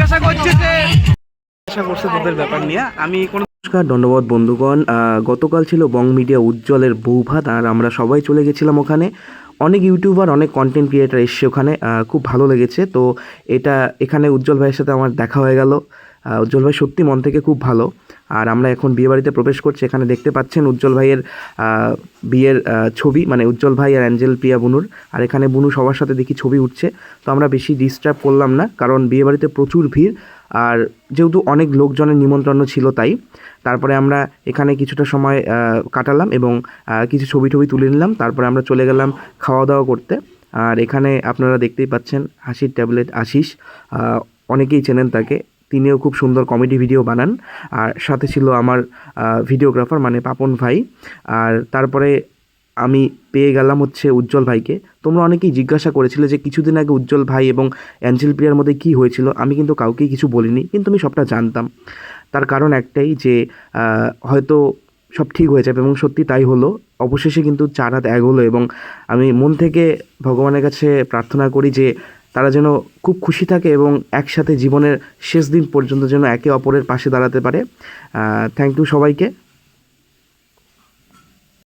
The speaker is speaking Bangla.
জিজ্ঞাসা করছে যে করছে তোদের ব্যাপার নিয়ে। আমি কোনো নমস্কার, ধন্যবাদ বন্ধুগণ। গতকাল ছিল বং মিডিয়া উজ্জ্বলের বৌভাত, আর আমরা সবাই চলে গেছিলাম ওখানে। অনেক ইউটিউবার, অনেক কন্টেন্ট ক্রিয়েটার এসছে ওখানে। খুব ভালো লেগেছে। তো এটা এখানে উজ্জ্বল ভাইয়ের সাথে আমার দেখা হয়ে গেল। উজ্জ্বল ভাই সত্যি মন থেকে খুব ভালো। আর আমরা এখন বিয়ে বাড়িতে প্রবেশ করছি, এখানে দেখতে পাচ্ছেন উজ্জ্বল ভাইয়ের বিয়ের ছবি মানে উজ্জ্বল ভাই আর অ্যাঞ্জেল প্রিয়া বুনুর। আর এখানে বুনু সবার সাথে দেখি ছবি উঠছে, তো আমরা বেশি ডিস্টার্ব করলাম না, কারণ বিয়ে বাড়িতে প্রচুর ভিড়। আর যেহেতু অনেক লোকজনের নিমন্ত্রণ ছিল তাই, তারপরে আমরা এখানে কিছুটা সময় কাটালাম এবং কিছু ছবি টবি তুলে নিলাম। তারপরে আমরা চলে গেলাম খাওয়া দাওয়া করতে। আর এখানে আপনারা দেখতেই পাচ্ছেন হাসির ট্যাবলেট আশিস। অনেকেই চেনেন তাকে। তিনিও খুব সুন্দর কমেডি ভিডিও বানান। আর সাথে ছিল আমার ভিডিওগ্রাফার মানে পাপন ভাই। আর তারপরে আমি পেয়ে গেলাম হচ্ছে উজ্জ্বল ভাইকে। তোমরা অনেকেই জিজ্ঞাসা করেছিলে যে কিছুদিন আগে উজ্জ্বল ভাই এবং অ্যাঞ্জেল প্রিয়ার মধ্যে কী হয়েছিল? আমি কিন্তু কাউকেই কিছু বলিনি, কিন্তু আমি সবটা জানতাম। তার কারণ একটাই যে হয়তো সব ঠিক হয়ে যাবে এবং সত্যি তাই হলো। অবশেষে কিন্তু চার হাত এক হলো এবং আমি মন থেকে ভগবানের কাছে প্রার্থনা করি যে তারা যেন খুব খুশি থাকে এবং একসাথে জীবনের শেষ দিন পর্যন্ত যেন একে অপরের পাশে দাঁড়াতে পারে। থ্যাংক ইউ সবাইকে।